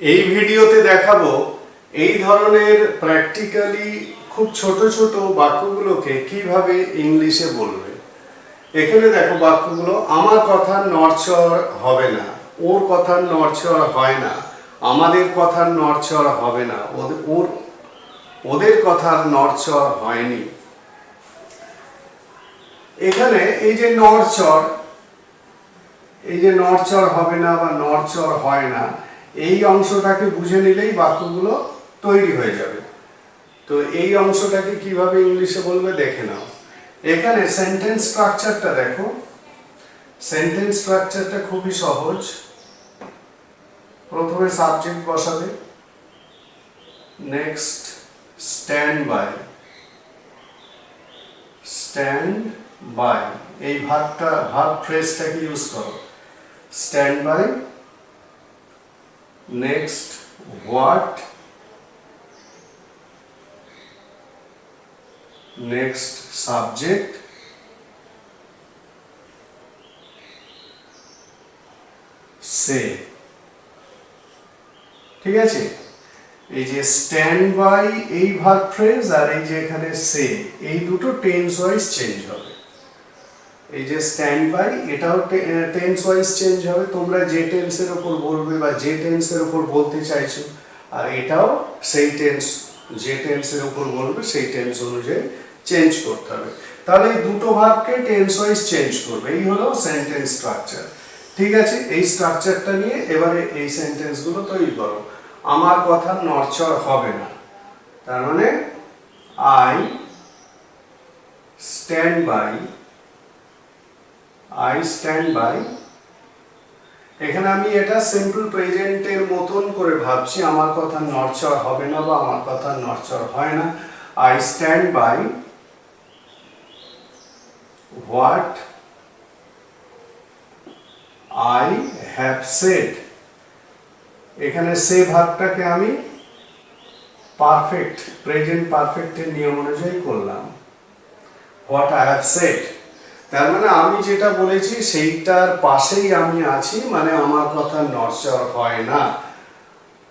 এই ভিডিওতে দেখাবো এই ধরনের প্র্যাকটিক্যালি খুব ছোট ছোট বাক্যগুলোকে কীভাবে ইংলিশে বলবে। এখানে দেখো বাক্যগুলো, আমার কথার নড়চড় হবে না, ওর কথার নড়চড় হয় না, আমাদের কথার নড়চড় হবে না, ওদের, ওর, ওদের কথার নড়চড় হয়নি। এখানে এই যে নড়চড়, এই যে নড়চড় হবে না বা নড়চড় হয় না এই অংশটাকে বুঝে নিলেই বাক্যগুলো তৈরি হয়ে যাবে। তো এই অংশটাকে কীভাবে ইংলিশে বলবে দেখে নাও। এখানে সেন্টেন্স স্ট্রাকচারটা দেখো। সেন্টেন্স স্ট্রাকচারটা খুবই সহজ। প্রথমে সাবজেক্ট বসাবে। Next stand by stand by এই ভাবটা ভাব ফ্রেজটাকে ইউজ করো। Stand by next what next subject সে ঠিক আছে? এই যে স্ট্যান্ড বাই এই ভার্ব ফ্রেজ আর এই যে এখানে সে এই দুটো টেন্স ওয়াইজ চেঞ্জ হবে। এই যে স্ট্যান্ড বাই এটাও টেন্স ওয়াইজ চেঞ্জ হবে। তোমরা যে টেন্সের উপর বলবে বা যে টেন্সের উপর বলতে চাইছো, আর এটাও সেই টেন্স যে টেন্সের উপর বলবে, সেই টেন্স অনুযায়ী চেঞ্জ করতে হবে। তাহলে এই দুটো ভাবকে টেন্স ওয়াইজ চেঞ্জ করবে। এই হলো সেন্টেন্স স্ট্রাকচার ঠিক আছে? এই স্ট্রাকচারটা নিয়ে এবারে এই সেন্টেন্সগুলো তৈরি করো। আমার কথা নড়চড় হবে না। তার মানে I stand by I stand by এখানে আমি এটা সিম্পল প্রেজেন্টের মতন করে ভাবছি, আমার কথা নড়চড় হবে না বা আমার কথা নড়চড় হয় না। I stand by what I have said এখানে সে ভাগটাকে আমি পারফেক্ট প্রেজেন্ট পারফেক্টের নিয়ম অনুযায়ী করলাম। হোয়াট আই হ্যাভ সেড তার মানে আমি যেটা বলেছি, সেইটার পাশেই আমি আছি মানে আমার কথা নড়চড় হয় না।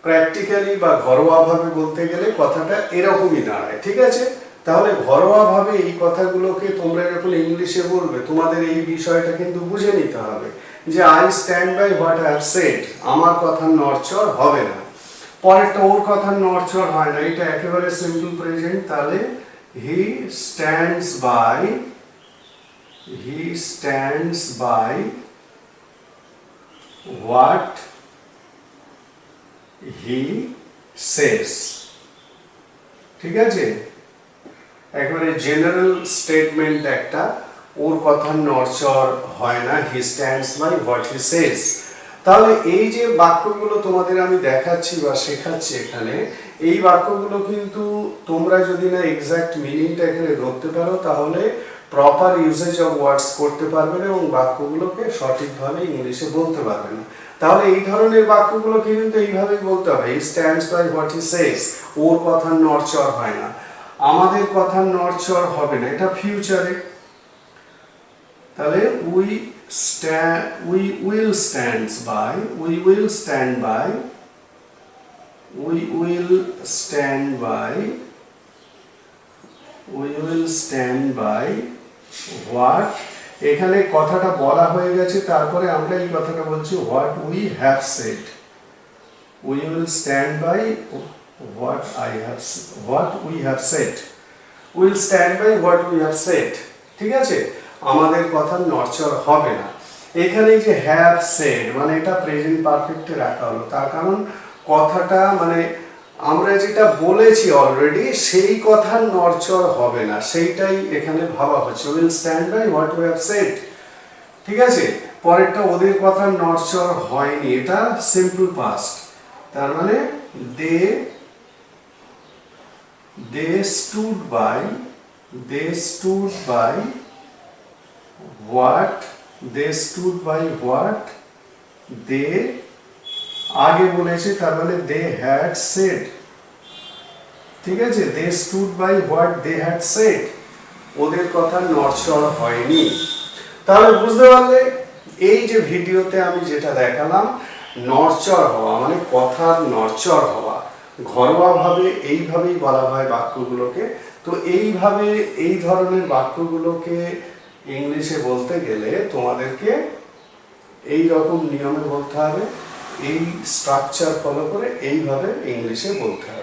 প্র্যাকটিক্যালি বা ঘরোয়াভাবে বলতে গেলে কথাটা এরকমই দাঁড়ায়, ঠিক আছে? তাহলে ঘরোয়াভাবে এই কথাগুলোকে তোমরা যখন ইংলিশে বলবে, তোমাদের এই বিষয়টা কিন্তু বুঝে নিতে হবে যে I stand by what I have said আমার কথা নড়চড় হবে না। পরেরটা, ওর কথা নড়চড় হয় না। এটা একেবারে সিম্পল প্রেজেন্ট তাহলে he stands by he stands by what he says ঠিক আছে? একেবারে জেনারেল স্টেটমেন্ট একটা। ওর কথা নড়চড় হয় না। He stands by what he says তাহলে এই যে বাক্যগুলো তোমাদের আমি দেখাচ্ছি বা শেখাচ্ছি এখানে, এই বাক্যগুলো কিন্তু তোমরা যদি না এক্সাক্ট মিনিংটা এখানে ধরতে পারো, তাহলে প্রপার ইউজেজ অফ ওয়ার্ডস করতে পারবে না এবং বাক্যগুলোকে সঠিকভাবে ইংলিশে বলতে পারবে না তাহলে এই ধরনের বাক্যগুলোকে কিন্তু এইভাবেই বলতে হবে। He stands by what he says ওর কথা নড়চড় হয় না। আমাদের কথা নড়চড় হবে না। এটা ফিউচারে তাহলে we stand we will stands by we will stand by we will stand by we will stand by what এখানে কথাটা বলা হয়ে গেছে, তারপরে আমরা এই কথাটা বলছি what we have said we will stand by what I have what we have said will stand by what we have said ঠিক আছে? আমাদের কথা নড়চড় হবে না। এখানে যে হ্যাভ সেড মানে এটা প্রেজেন্ট পারফেক্টে রাখা হলো। তার কারণ কথাটা মানে আমরা যেটা বলেছি অলরেডি সেই কথা নড়চড় হবে না। সেইটাই এখানে ভাবা হচ্ছে। Will stand by what we have said ঠিক আছে? পরেরটা ওদের কথা নড়চড় হয়নি। এটা সিম্পল পাস্ট তার মানে they they stood by they stood by what they stood by what they আগে বলেছে, তার মানে দে হ্যাড সেড ঠিক আছে? They stood by what they had said ওদের কথা নড়চড় হয়নি। তাহলে বুঝতে পারলে, এই যে ভিডিওতে আমি যেটা দেখালাম নরচর হওয়া মানে কথার নরচর হওয়া, ঘরোয়াভাবে এইভাবেই বলা হয় বাক্যগুলোকে। তো এইভাবে এই ধরনের বাক্যগুলোকে ইংলিশে বলতে গেলে তোমাদেরকে এই রকম নিয়মে বলতে হবে। এই স্ট্রাকচার ফলো করে এইভাবে ইংলিশে বলতে হবে।